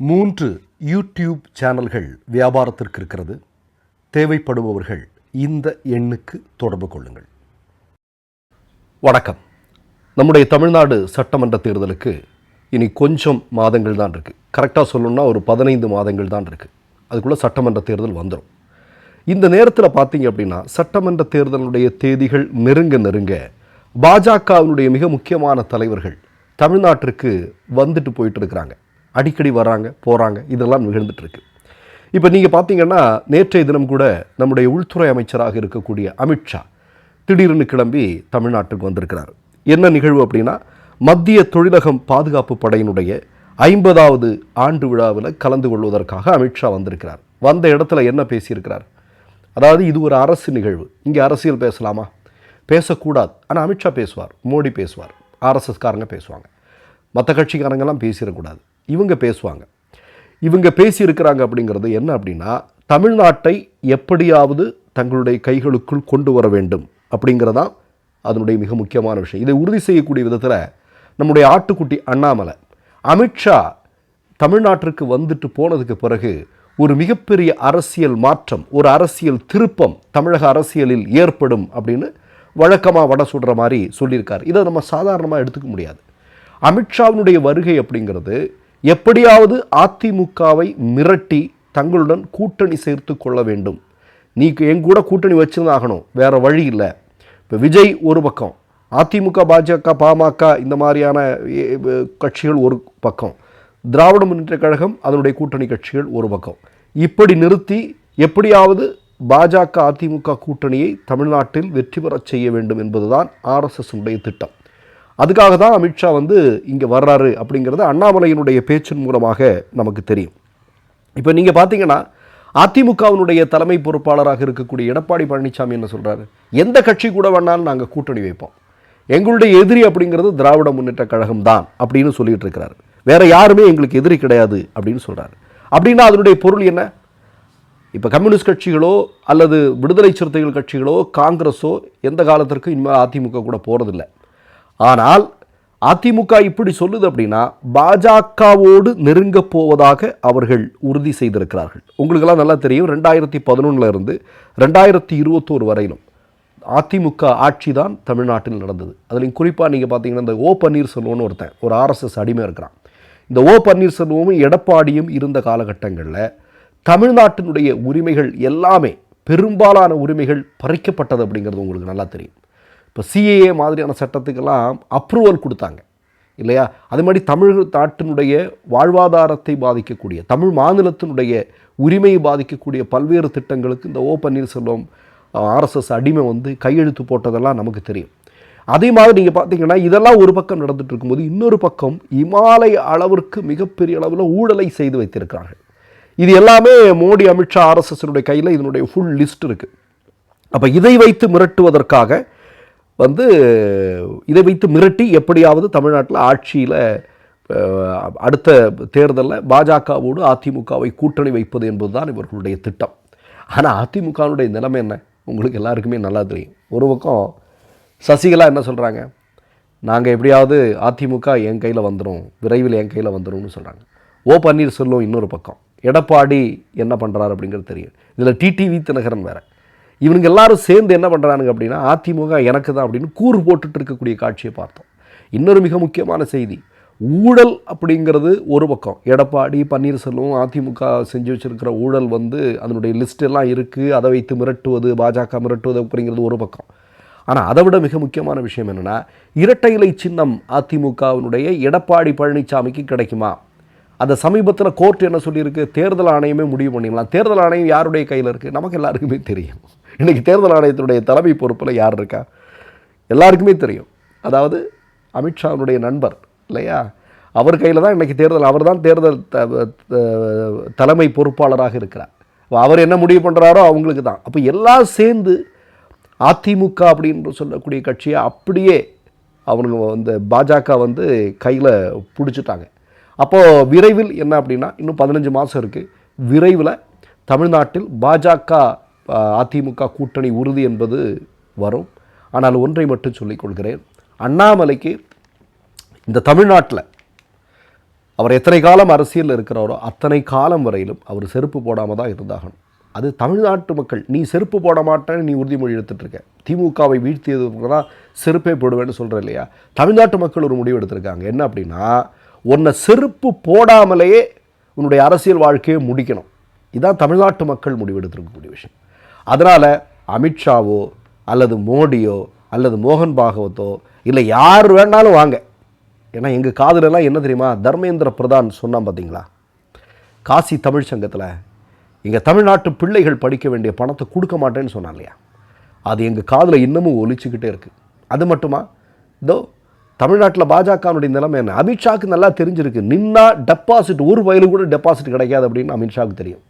மூன்று யூடியூப் சேனல்கள் வியாபாரத்திற்கு இருக்கிறது. தேவைப்படுபவர்கள் இந்த எண்ணுக்கு தொடர்பு கொள்ளுங்கள். வணக்கம். நம்முடைய தமிழ்நாடு சட்டமன்ற தேர்தலுக்கு இனி கொஞ்சம் மாதங்கள் தான் இருக்குது கரெக்டாக சொல்லணும்னா ஒரு பதினைந்து மாதங்கள் தான் இருக்குது அதுக்குள்ளே சட்டமன்ற தேர்தல் வந்துடும் இந்த நேரத்தில் பார்த்தீங்க அப்படின்னா சட்டமன்ற தேர்தலுடைய தேதிகள் நெருங்க நெருங்க பாஜகவினுடைய மிக முக்கியமான தலைவர்கள் தமிழ்நாட்டிற்கு வந்துட்டு போயிட்டு இருக்கிறாங்க. அடிக்கடி வராங்க போகிறாங்க இதெல்லாம் நிகழ்ந்துட்டுருக்கு. இப்போ நீங்கள் பார்த்தீங்கன்னா நேற்றைய தினம் கூட நம்முடைய உள்துறை அமைச்சராக இருக்கக்கூடிய அமித்ஷா திடீர்னு கிளம்பி தமிழ்நாட்டுக்கு வந்திருக்கிறார். என்ன நிகழ்வு அப்படின்னா மத்திய தொழிலகம் பாதுகாப்பு படையினுடைய ஐம்பதாவது ஆண்டு விழாவில் கலந்து கொள்வதற்காக அமித்ஷா வந்திருக்கிறார். வந்த இடத்துல என்ன பேசியிருக்கிறார்? அதாவது இது ஒரு அரசு நிகழ்வு. இங்கே அரசியல் பேசலாமா? பேசக்கூடாது. ஆனால் அமித்ஷா பேசுவார் மோடி பேசுவார் ஆர்எஸ்எஸ்காரங்க பேசுவாங்க. மற்ற கட்சிக்காரங்கெல்லாம் பேசிடக்கூடாது. இவங்க பேசுவாங்க. இவங்க பேசியிருக்கிறாங்க அப்படிங்கிறது என்ன அப்படின்னா தமிழ்நாட்டை எப்படியாவது தங்களுடைய கைகளுக்குள் கொண்டு வர வேண்டும் அப்படிங்கிறதான் அதனுடைய மிக முக்கியமான விஷயம். இதை உறுதி செய்யக்கூடிய விதத்தில் நம்முடைய ஆட்டுக்குட்டி அண்ணாமலை அமித்ஷா தமிழ்நாட்டிற்கு வந்துட்டு போனதுக்கு பிறகு ஒரு மிகப்பெரிய அரசியல் மாற்றம் ஒரு அரசியல் திருப்பம் தமிழக அரசியலில் ஏற்படும் அப்படின்னு வழக்கமாக வட சுடுற மாதிரி சொல்லியிருக்கார். இதை நம்ம சாதாரணமாக எடுத்துக்க முடியாது. அமித்ஷாவினுடைய வருகை அப்படிங்கிறது எப்படியாவது அதிமுகவை மிரட்டி தங்களுடன் கூட்டணி சேர்த்து கொள்ள வேண்டும். நீ என் கூட கூட்டணி வச்சுருந்தாகணும் வேறு வழி இல்லை. இப்போ விஜய் ஒரு பக்கம் அதிமுக பாஜக பாமக இந்த மாதிரியான கட்சிகள் ஒரு பக்கம். திராவிட முன்னேற்ற கழகம் அதனுடைய கூட்டணி கட்சிகள் ஒரு பக்கம். இப்படி நிறுத்தி எப்படியாவது பாஜக அதிமுக கூட்டணியை தமிழ்நாட்டில் வெற்றி பெறச் செய்ய வேண்டும் என்பதுதான் ஆர்எஸ்எஸ் உடைய திட்டம். அதுக்காக தான் அமித்ஷா வந்து இங்கே வர்றாரு அப்படிங்கிறது அண்ணாமலையினுடைய பேச்சின் மூலமாக நமக்கு தெரியும். இப்போ நீங்கள் பார்த்தீங்கன்னா அதிமுகவினுடைய தலைமை பொறுப்பாளராக இருக்கக்கூடிய எடப்பாடி பழனிசாமி என்ன சொல்கிறாரு எந்த கட்சி கூட வேணாலும் நாங்கள் கூட்டணி வைப்போம். எங்களுடைய எதிரி அப்படிங்கிறது திராவிட முன்னேற்ற கழகம் தான் அப்படின்னு சொல்லிட்டு இருக்கிறாரு. வேற யாருமே எங்களுக்கு எதிரி கிடையாது அப்படின்னு சொல்கிறாரு அப்படின்னா அதனுடைய பொருள் என்ன? இப்போ கம்யூனிஸ்ட் கட்சிகளோ அல்லது விடுதலை சிறுத்தைகள் கட்சிகளோ காங்கிரஸோ எந்த காலத்திற்கும் இனிமேல் அதிமுக கூட போகிறதில்ல ஆனால் அதிமுக இப்படி சொல்லுது அப்படின்னா பாஜகவோடு நெருங்க போவதாக அவர்கள் உறுதி செய்திருக்கிறார்கள். உங்களுக்கெல்லாம் நல்லா தெரியும் ரெண்டாயிரத்தி பதினொன்னுல இருந்து ரெண்டாயிரத்தி இருபத்தோரு வரையிலும் அதிமுக ஆட்சி தான் தமிழ்நாட்டில் நடந்தது. அதுலேயும் குறிப்பாக நீங்கள் பார்த்தீங்கன்னா இந்த ஓ பன்னீர்செல்வம்னு ஒருத்தன் ஒரு ஆர்எஸ்எஸ் அடிமை இருக்கிறான். இந்த ஓ பன்னீர்செல்வமும் எடப்பாடியும் இருந்த காலகட்டங்களில் தமிழ்நாட்டினுடைய உரிமைகள் எல்லாமே பெரும்பாலான உரிமைகள் பறிக்கப்பட்டது அப்படிங்கிறது உங்களுக்கு நல்லா தெரியும். இப்போ சிஏஏ மாதிரியான சட்டத்துக்கெல்லாம் அப்ரூவல் கொடுத்தாங்க. இல்லையா? அது மாதிரி தமிழ் நாட்டினுடைய வாழ்வாதாரத்தை பாதிக்கக்கூடிய தமிழ் மாநிலத்தினுடைய உரிமையை பாதிக்கக்கூடிய பல்வேறு திட்டங்களுக்கு இந்த ஓ பன்னீர்செல்வம் ஆர்எஸ்எஸ் அடிமை வந்து கையெழுத்து போட்டதெல்லாம் நமக்கு தெரியும். அதே மாதிரி நீங்கள் பார்த்தீங்கன்னா இதெல்லாம் ஒரு பக்கம் நடந்துட்டு இருக்கும்போது இன்னொரு பக்கம் இமாலய அளவிற்கு மிகப்பெரிய அளவில் ஊழலை செய்து வைத்திருக்கிறார்கள். இது எல்லாமே மோடி அமித்ஷா ஆர்எஸ்எஸ்னுடைய கையில் இதனுடைய ஃபுல் லிஸ்ட் இருக்குது அப்போ இதை வைத்து மிரட்டுவதற்காக வந்து இதை வைத்து மிரட்டி எப்படியாவது தமிழ்நாட்டில் ஆட்சியில் அடுத்த தேர்தலில் பாஜகவோடு அதிமுகவை கூட்டணி வைப்பது என்பதுதான் இவர்களுடைய திட்டம். ஆனால் அதிமுகவினுடைய நிலைமை என்ன? உங்களுக்கு எல்லாருக்குமே நல்லா தெரியும். ஒரு பக்கம் சசிகலா என்ன சொல்கிறாங்க நாங்கள் எப்படியாவது அதிமுக என் கையில் வந்துடும் விரைவில் என் கையில் வந்துடும்னு சொல்கிறாங்க ஓ பன்னீர்செல்வம் இன்னொரு பக்கம். எடப்பாடி என்ன பண்ணுறாரு அப்படிங்கிறது தெரியும். இதில் டிடிவி தினகரன் வேறு. இவனுங்க எல்லாரும் சேர்ந்து என்ன பண்ணுறானுங்க அப்படின்னா அதிமுக எனக்கு தான் அப்படின்னு கூறு போட்டுட்டு இருக்கக்கூடிய காட்சியை பார்த்தோம். இன்னொரு மிக முக்கியமான செய்தி ஊழல் அப்படிங்கிறது ஒரு பக்கம். எடப்பாடி பன்னீர்செல்வம் அதிமுக செஞ்சு வச்சுருக்கிற ஊழல் வந்து அதனுடைய லிஸ்ட் எல்லாம் இருக்குது அதை வைத்து மிரட்டுவது பாஜக மிரட்டுவது அப்படிங்கிறது ஒரு பக்கம். ஆனால் அதை விட மிக முக்கியமான விஷயம் என்னென்னா இரட்டை இலை சின்னம் அதிமுகவினுடைய எடப்பாடி பழனிசாமிக்கு கிடைக்குமா? அந்த சமீபத்தில் கோர்ட் என்ன சொல்லியிருக்கு? தேர்தல் ஆணையமே முடிவு பண்ணிடலாம். தேர்தல் ஆணையம் யாருடைய கையில் இருக்குது நமக்கு எல்லாருக்குமே தெரியும். இன்றைக்கி தேர்தல் ஆணையத்தினுடைய தலைமை பொறுப்பில் யார் இருக்கா? எல்லாருக்குமே தெரியும். அதாவது அமித்ஷாவினுடைய நண்பர் இல்லையா? அவர் கையில் தான் இன்றைக்கி தேர்தல் அவர் தான் தேர்தல் த- தலைமை பொறுப்பாளராக இருக்கிறார். அப்போ அவர் என்ன முடிவு பண்ணுறாரோ அவங்களுக்கு தான். அப்போ எல்லாம் சேர்ந்து அதிமுக அப்படின்னு சொல்லக்கூடிய கட்சியை அப்படியே அவனுங்க வந்து பாஜக வந்து கையில் பிடிச்சிட்டாங்க. அப்போது விரைவில் என்ன அப்படின்னா இன்னும் பதினஞ்சு மாதம் இருக்குது விரைவில் தமிழ்நாட்டில் பாஜக அதிமுக கூட்டணி உறுதி என்பது வரும். ஆனால் ஒன்றை மட்டும் சொல்லிக் கொள்கிறேன். அண்ணாமலைக்கு இந்த தமிழ்நாட்டில் அவர் எத்தனை காலம் அரசியலில் இருக்கிறாரோ அத்தனை காலம் வரையிலும் அவர் செருப்பு போடாமல் தான் இருந்தாகணும். அது தமிழ்நாட்டு மக்கள் நீ செருப்பு போட மாட்டேன்னு நீ உறுதிமொழி எடுத்துகிட்டு இருக்க. திமுகவை வீழ்த்தியது தான் செருப்பே போடுவேன்னு சொல்கிற இல்லையா? தமிழ்நாட்டு மக்கள் ஒரு முடிவு எடுத்திருக்காங்க. என்ன அப்படின்னா உன்னை செருப்பு போடாமலேயே உன்னுடைய அரசியல் வாழ்க்கையை முடிக்கணும். இதுதான் தமிழ்நாட்டு மக்கள் முடிவெடுத்திருக்கக்கூடிய விஷயம். அதனால் அமித்ஷாவோ அல்லது மோடியோ அல்லது மோகன் பாகவத்தோ இல்லை யார் வேணாலும் வாங்க. ஏன்னா எங்கள் காதலெல்லாம் என்ன தெரியுமா? தர்மேந்திர பிரதான் சொன்னான் பார்த்தீங்களா காசி தமிழ் சங்கத்தில் எங்கள் தமிழ்நாட்டு பிள்ளைகள் படிக்க வேண்டிய பணத்தை கொடுக்க மாட்டேன்னு சொன்னான் இல்லையா? அது எங்கள் காதில் இன்னமும் ஒலிச்சுக்கிட்டே இருக்குது அது மட்டுமா? இதோ தமிழ்நாட்டில் பாஜகனுடைய நிலைமை என்ன? அமித்ஷாவுக்கு நல்லா தெரிஞ்சிருக்கு. நின்னா டெபாசிட் ஒரு வயலு கூட டெபாசிட் கிடைக்காது அப்படின்னு அமித்ஷாவுக்கு தெரியும்.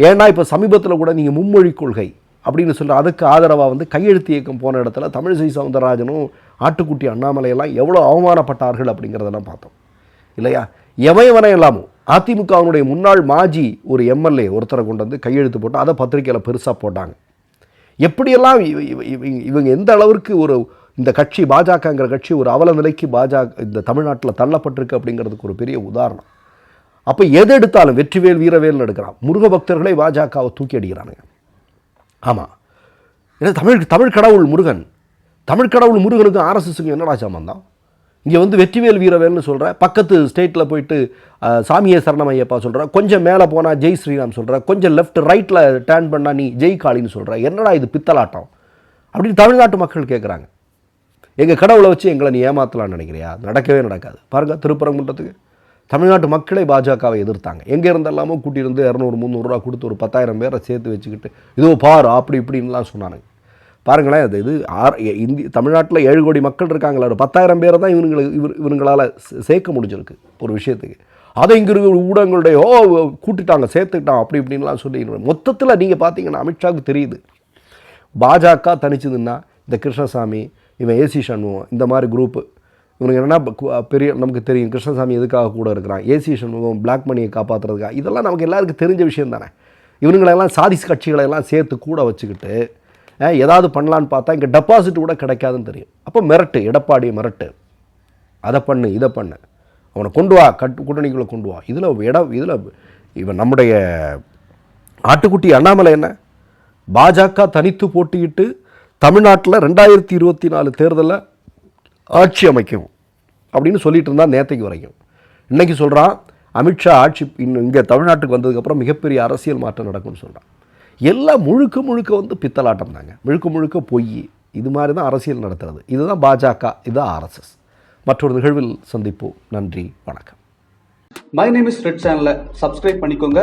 ஏன்னா இப்போ சமீபத்தில் கூட நீங்கள் மும்மொழி கொள்கை அப்படின்னு சொல்ற அதுக்கு ஆதரவாக வந்து கையெழுத்து இயக்கம் போன இடத்துல தமிழிசை சவுந்தரராஜனும் ஆட்டுக்குட்டி அண்ணாமலையெல்லாம் எவ்வளோ அவமானப்பட்டார்கள் அப்படிங்கிறதெல்லாம் பார்த்தோம். இல்லையா? எவையவனே எல்லாமும் அதிமுகவினுடைய முன்னாள் மாஜி ஒரு எம்எல்ஏ ஒருத்தரை கொண்டு வந்து கையெழுத்து போட்டு அதை பத்திரிக்கையில் பெருசாக போட்டாங்க. எப்படியெல்லாம் இவ- இவ- இவங்க இவங்க எந்த அளவிற்கு ஒரு இந்த கட்சி பாஜகங்கிற கட்சி ஒரு அவல நிலைக்கு பாஜக இந்த தமிழ்நாட்டில் தள்ளப்பட்டிருக்கு அப்படிங்கிறதுக்கு ஒரு பெரிய உதாரணம். அப்போ எது எடுத்தாலும் வெற்றிவேல் வீரவேல்னு எடுக்கிறான். முருக பக்தர்களை பாஜகவை தூக்கி அடிக்கிறானுங்க. ஆமாம் ஏன்னா தமிழ் தமிழ் கடவுள் முருகன். தமிழ் கடவுள் முருகனுக்கும் ஆர்எஸ்எஸ்க்கு என்னடா சம்பந்தம்? இங்கே வந்து வெற்றிவேல் வீரவேல்னு சொல்கிற பக்கத்து ஸ்டேட்டில் போயிட்டு சாமியை சாமியே சரணம் ஐயப்பா சொல்கிற கொஞ்சம் மேலே போனால் ஜெய் ஸ்ரீராம் சொல்கிற கொஞ்சம் லெஃப்ட் ரைட்டில் டேர்ன் பண்ணால் நீ ஜெய் காளின்னு சொல்கிற என்னடா இது பித்தலாட்டம்? அப்படின்னு தமிழ்நாட்டு மக்கள் கேட்குறாங்க எங்கள் கடவுளை வச்சு எங்களை நீ ஏமாத்தலாம்னு நினைக்கிறியா? நடக்கவே நடக்காது. பாருங்கள் திருப்பரங்குன்றத்துக்கு. தமிழ்நாட்டு மக்களே பாஜகவை எதிர்த்தாங்க. எங்கே இருந்தெல்லாமோ கூட்டியிருந்து இரநூறு முந்நூறுரூவா கொடுத்து ஒரு பத்தாயிரம் பேரை சேர்த்து வச்சுக்கிட்டு இதோ பார் அப்படி இப்படின்லாம் சொன்னானுங்க. பாருங்களேன் அது இது ஆர் இந்தி தமிழ்நாட்டில் ஏழு கோடி மக்கள் இருக்காங்களா ஒரு பத்தாயிரம் பேரை தான் இவங்களுக்கு இவர் இவங்களால் சேர்க்க முடிஞ்சிருக்கு ஒரு விஷயத்துக்கு. அதை இங்கே இருக்கிற ஊடகங்களுடைய ஓ கூட்டிட்டாங்க சேர்த்துக்கிட்டான் அப்படி இப்படின்லாம் சொல்லி மொத்தத்தில் நீங்கள் பார்த்தீங்கன்னா அமித்ஷாவுக்கு தெரியுது. பாஜக தனிச்சதுன்னா இந்த கிருஷ்ணசாமி இவன் ஏசி சண்முகம் இந்த மாதிரி குரூப்பு இவனுக்கு என்னென்னா பெரிய நமக்கு தெரியும் கிருஷ்ணசாமி எதுக்காக கூட இருக்கிறான்? ஏசி சண்முகம் பிளாக் மணியை காப்பாற்றுறதுக்காக இதெல்லாம் நமக்கு எல்லாருக்கும் தெரிஞ்ச விஷயம் தானே. இவனுங்களெல்லாம் சாதிஸ் கட்சிகளை எல்லாம் சேர்த்து கூட வச்சுக்கிட்டு ஏதாவது பண்ணலான்னு பார்த்தா இங்கே டெபாசிட் கூட கிடைக்காதுன்னு தெரியும். அப்போ மிரட்டு எடப்பாடி மிரட்டு. அதை பண்ணு இதை பண்ணு. அவனை கொண்டு வா கட்டு கூட்டணிக்குள்ளே கொண்டு வா. இதில் இடம் இதில் இவன் நம்முடைய ஆட்டுக்குட்டி அண்ணாமலை என்ன? பாஜக தனித்து போட்டியிட்டு தமிழ்நாட்டில் ரெண்டாயிரத்தி இருபத்தி நாலு தேர்தலில் ஆட்சி அமைக்கும் அப்படின்னு சொல்லிட்டு இருந்தால் நேற்றைக்கு வரைக்கும். இன்னைக்கு சொல்கிறான் அமித்ஷா ஆட்சி இன்னும் இங்கே தமிழ்நாட்டுக்கு வந்ததுக்கப்புறம் மிகப்பெரிய அரசியல் மாற்றம் நடக்கும்னு சொல்கிறான் எல்லாம் முழுக்க முழுக்க வந்து பித்தலாட்டம் தாங்க. முழுக்க முழுக்க பொய். இது மாதிரி தான் அரசியல் நடத்துறது. இதுதான் பாஜக இதுதான் ஆர்எஸ்எஸ் மற்றொரு நிகழ்வில் சந்திப்போம். நன்றி வணக்கம். மை நேம் இஸ் ரெட் சேனலை சப்ஸ்கிரைப் பண்ணிக்கோங்க.